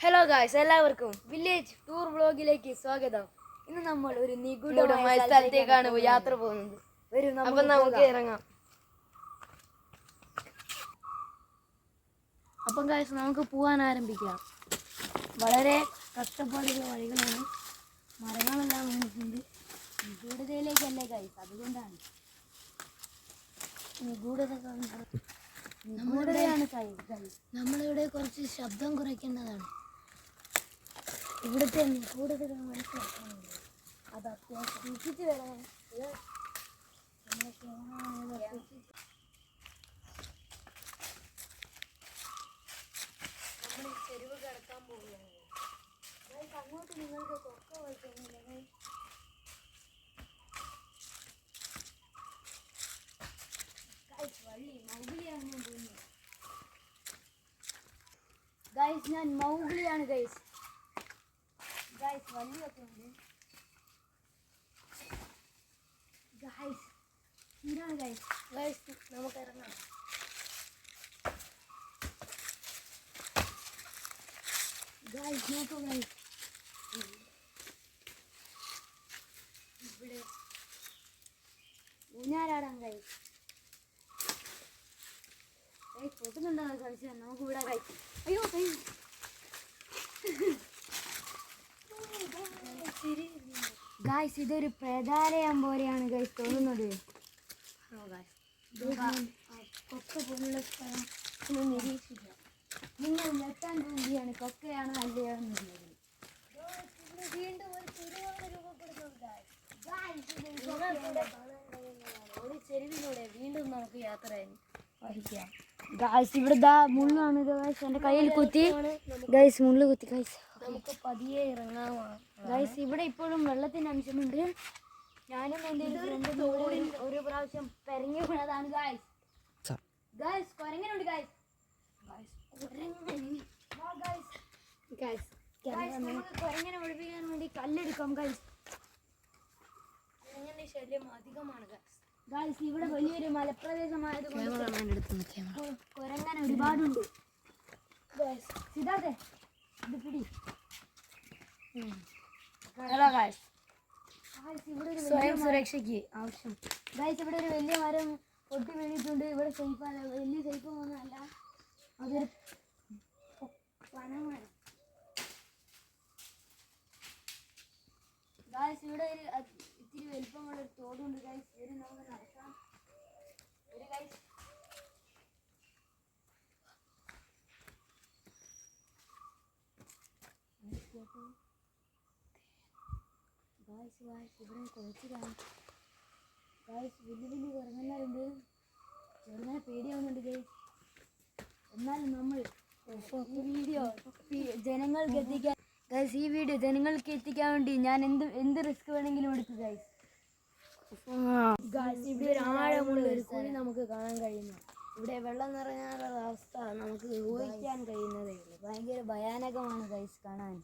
Hello guys എല്ലാവർക്കും village tour വ്ളോഗിലേക്ക് സ്വാഗതം. ഇന്ന് നമ്മൾ ഒരു നിഗൂഢമായ സ്ഥലത്തേക്കാണ് യാത്ര പോകുന്നത്. വരും അപ്പൊ നമുക്ക് ഇറങ്ങാം. അപ്പം ഗായ്സ് നമുക്ക് പോകാൻ ആരംഭിക്കാം. വളരെ കഷ്ടപ്പാടുള്ള വഴികളാണ്. മരങ്ങളെല്ലാം വീണിട്ടുണ്ട്. നിഗൂഢതയിലേക്കല്ലേ ഗായ്സ് അതുകൊണ്ടാണ്. നിഗൂഢത നിഗൂഢതയാണ് ഗായ്സ് നമ്മളിവിടെ കുറച്ച് ശബ്ദം കുറയ്ക്കേണ്ടതാണ്. ഇവിടുത്തെ കൂടുതൽ മനസ്സിലാക്കാനുണ്ട് അത് അത്യാവശ്യം സൂക്ഷിച്ച്. വരണേ ചെരുവ് കിടക്കാൻ പോവുകയാണ്. അങ്ങോട്ട് നിങ്ങൾക്ക് കൊക്ക വയ്ക്കുന്നില്ല വള്ളി മൗഗ്ലിയാണ് ഞാൻ പോകുന്നത്. ഗൈസ് ഞാൻ മൗഗ്ലിയാണ് ഗൈസ്. ഗൈസ് വള്ളിയൊക്കെ ഉണ്ട് ഗൈസ് ഇതാണ് ഗൈസ് ഗൈസ് നമുക്ക് ഇറങ്ങാം. ഗൈസ് നോക്കൂ ഗൈസ് ഇവിടെ. ഊഞ്ഞാലാടാം ഗൈസ് ഗൈസ് പൊട്ടുന്നുണ്ടോ? കളിച്ചാൽ നമുക്ക് ഇവിടെ ഗൈസ് അയ്യോ ഗൈസ് ഗായ്സ് ഇതൊരു പ്രധാനയാൻ പോലെയാണ് ഗൈസ് തോന്നുന്നത്. കൊക്ക പോലുള്ള സ്ഥലം. നിരീക്ഷിക്കാം നിങ്ങൾ ഞെട്ടാൻ പോവുകയാണ് കൊക്കയാണ് അല്ലയോ എന്നുള്ളത് വീണ്ടും ഒരു ചെരുവാണ് രൂപപ്പെടുന്നത് ഒരു ചെരുവിലൂടെ വീണ്ടും നമുക്ക് യാത്ര വഹിക്കാം. ഗായ്സ് ഇവിടെ മുള്ളാണ് ഗായ്സ് എന്റെ കയ്യിൽ കുത്തി. ഗൈസ് മുള്ളു കുത്തി ഗൈസ് നമുക്ക് പതിയെ ഇറങ്ങാമാണ് ഗൈസ് ഇവിടെ ഇപ്പോഴും വെള്ളത്തിന്റെ അംശമുണ്ട്. ഞാനും എന്റെ ഒരു പ്രാവശ്യം പെരങ്ങി വീണതാണ് ഗായ്സ് ഗായ്സ് കൊരങ്ങനുണ്ട് ഗായ്സ് കൊരങ്ങനെ ഒഴിപ്പിക്കാൻ വേണ്ടി കല്ലെടുക്കാം ഗായ്സ് കൊരങ്ങന്റെ ശല്യം അധികമാണ് ഗൈസ് ഗായ്സ് ഇവിടെ വലിയൊരു മലപ്രദേശമായത് കൊരങ്ങൻ ഒരുപാടുണ്ട്. ഗായ്സ് സിദ്ധാർത്ഥേ ഇത് പിടി. ഹലോ ഗായ്സ് സ്വയം സുരക്ഷയ്ക്ക് ആവശ്യം. ഗായ്സ് ഇവിടെ ഒരു വലിയ മരം പൊട്ടി വീണിട്ടുണ്ട്. ഇവിടെ സേഫ് അല്ല. വലിയ സേഫ് ഒന്നുമല്ല അതൊരു വനമാണ് ഗായ്സ് ഇവിടെ ഒരു ഇത്തിരി വലിപ്പമുള്ള ഒരു തോടുണ്ട്. ഗായ്സ് ഒരു നമുക്ക് നടക്കാം. ഒരു ഗായ്സ് ഗായ്സ് ഗായ്സ് ഇവിടെ കുറച്ച് ഗായ്സ് വലിയ വലിയ കുരങ്ങന്മാരുണ്ട് ചെറുങ്ങനെ പേടിയാവുന്നുണ്ട് ഗൈസ് എന്നാലും നമ്മൾ വീഡിയോ ജനങ്ങൾക്ക് എത്തിക്കാൻ ഗൈസ് ഈ വീഡിയോ ജനങ്ങൾക്ക് എത്തിക്കാൻ വേണ്ടി ഞാൻ എന്ത് എന്ത് റിസ്ക് വേണമെങ്കിലും എടുക്കും ഗൈസ് ഗൈസ് ഇവിടെ ആഴമുള്ള ഒരു കുഴി നമുക്ക് കാണാൻ കഴിയുന്നു. ഇവിടെ വെള്ളം നിറഞ്ഞാലുള്ള അവസ്ഥ നമുക്ക് ഊഹിക്കാൻ കഴിയുന്നതേ ഉള്ളൂ. ഭയങ്കര ഭയാനകമാണ് ഗൈസ് കാണാൻ.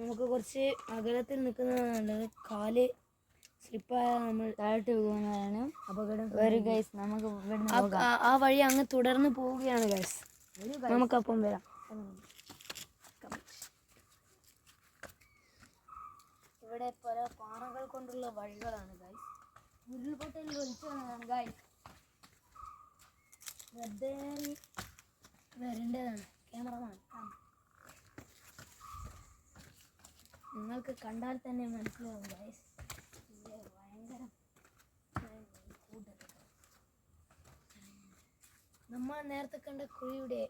നമുക്ക് കുറച്ച് അകലത്തിൽ നിൽക്കുന്നതാണ്. നല്ലത് കാൽ സ്ലിപ്പായ നമ്മൾ താഴോട്ട് പോകുന്നതാണ് അപകടം വരും ഗൈസ് നമുക്ക് ഇവിടുന്ന് ആ വഴി അങ്ങ് തുടർന്ന് പോവുകയാണ് ഗൈസ് നമുക്കപ്പം വരാം. ഇവിടെ പല പാറകൾ കൊണ്ടുള്ള വഴികളാണ് ഗൈസ് ഉരുൾപൊട്ടലിൽ ഒഴിച്ചു വന്നതാണ് ഗൈസ് വെറുതെ വരേണ്ടതാണ് ക്യാമറമാൻ നിങ്ങൾക്ക് കണ്ടാൽ തന്നെ മനസ്സിലാവും ഗൈസ് ഭയങ്കര നമ്മൾ നേരത്തെ കണ്ട കുഴിയുടെ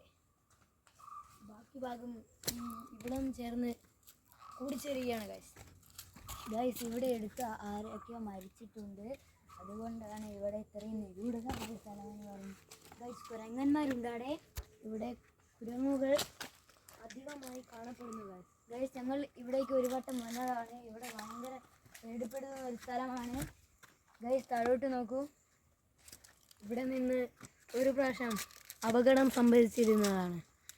ബാക്കി ഭാഗം ഇവിടം ചേർന്ന് കൂടിച്ചേരുകയാണ് ഗൈസ് ഗൈസ് ഇവിടെ എടുത്ത ആരൊക്കെയോ മരിച്ചിട്ടുണ്ട്. അതുകൊണ്ടാണ് ഇവിടെ ഇത്രയും നിഗൂഢമായ സ്ഥലമെന്ന് പറയുന്നത്. ഗൈസ് കുരങ്ങന്മാരുണ്ടാടെ ഇവിടെ കുരങ്ങുകൾ അധികമായി കാണപ്പെടുന്നു ഗൈസ് ഗൈസ് ഞങ്ങൾ ഇവിടേക്ക് ഒരു വട്ടം വന്നതാണ്. ഇവിടെ ഭയങ്കര പേടിപ്പെടുന്ന ഒരു സ്ഥലമാണ്. ഗൈസ് താഴോട്ട് നോക്കൂ. ഇവിടെ നിന്ന് ഒരു പ്രാവശ്യം അപകടം സംഭവിച്ചിരുന്നതാണ്.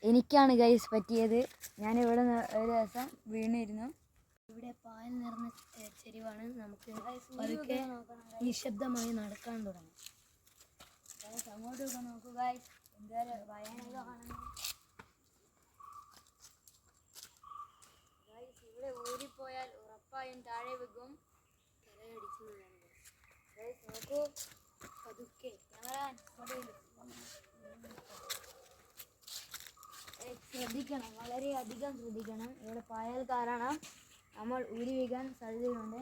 എനിക്കാണ് ഗൈസ് പറ്റിയത്. ഞാൻ ഇവിടെ ഒരു ദിവസം വീണിരുന്നു. ഇവിടെ പായൽ നിറഞ്ഞ ചെരിവാണ്. നമുക്ക് പതുക്കെ നിശബ്ദമായി നടക്കാൻ തുടങ്ങി. അങ്ങോട്ട് നോക്കൂ ഗൈസ് എന്തായാലും ഭയാനകമാണ് നോക്കൂ പതുക്കെ. ശ്രദ്ധിക്കണം. വളരെ അധികം ശ്രദ്ധിക്കണം. ഇവിടെ പായൽ കാരണം നമ്മൾ ഊരി വീകാൻ സാധ്യതയുണ്ട്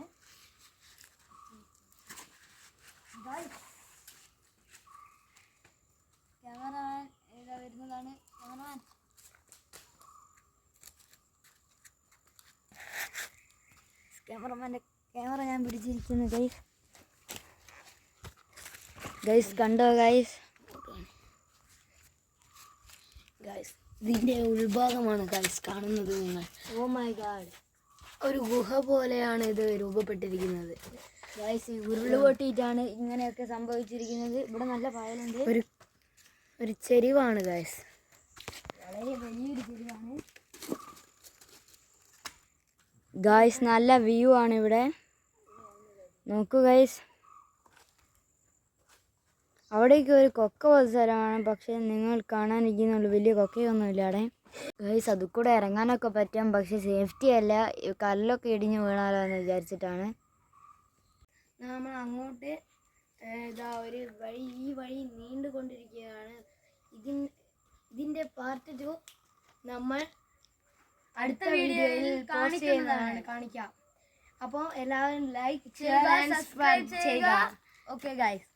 ക്യാമറമാൻ ഇതാ വരുന്നതാണ്. ക്യാമറമാൻ ക്യാമറമാന്റെ ക്യാമറ ഞാൻ പിടിച്ചിരിക്കുന്നു ഗൈസ് ഗൈസ് കണ്ടോ ഗൈസ് ഗൈസ് ഇതിന്റെ ഉൾഭാഗമാണ് ഗൈസ് കാണുന്നത് നിങ്ങൾ. ഓ മൈ ഗാഡ് ഒരു ഗുഹ പോലെയാണ് ഇത് രൂപപ്പെട്ടിരിക്കുന്നത്. ഗൈസ് ഈ ഉരുൾ പൊട്ടിയിട്ടാണ് ഇങ്ങനെയൊക്കെ സംഭവിച്ചിരിക്കുന്നത്. ഇവിടെ നല്ല പായലുണ്ട് ഒരു ഒരു ചെരിവാണ് ഗൈസ് വളരെ വലിയൊരു ചെരിവാണ്. ഗായ്സ് നല്ല വ്യൂ ആണ് ഇവിടെ. നോക്കൂ ഗൈസ് അവിടേക്ക് ഒരു കൊക്ക പോലെ സ്ഥലമാണ് പക്ഷെ നിങ്ങൾ കാണാനിരിക്കുന്നുള്ളൂ വലിയ കൊക്കയൊന്നുമില്ല അവിടെ ഗൈസ് അതിൽ കൂടെ ഇറങ്ങാനൊക്കെ പറ്റും. പക്ഷെ സേഫ്റ്റി അല്ല. കല്ലൊക്കെ ഇടിഞ്ഞ് വീണാലോ എന്ന് വിചാരിച്ചിട്ടാണ്. നമ്മൾ അങ്ങോട്ട് ഇതാ ഒരു വഴി ഈ വഴി നീണ്ടുകൊണ്ടിരിക്കുകയാണ്. ഇതിൻ ഇതിന്റെ പാർട്ട് ടു നമ്മൾ അടുത്ത വീഡിയോയിൽ കാണിക്കുന്നതാണ്. കാണിക്കാം. അപ്പോൾ എല്ലാവരും ലൈക്ക് ചെയ്യുക സബ്സ്ക്രൈബ് ചെയ്യുക. Okay guys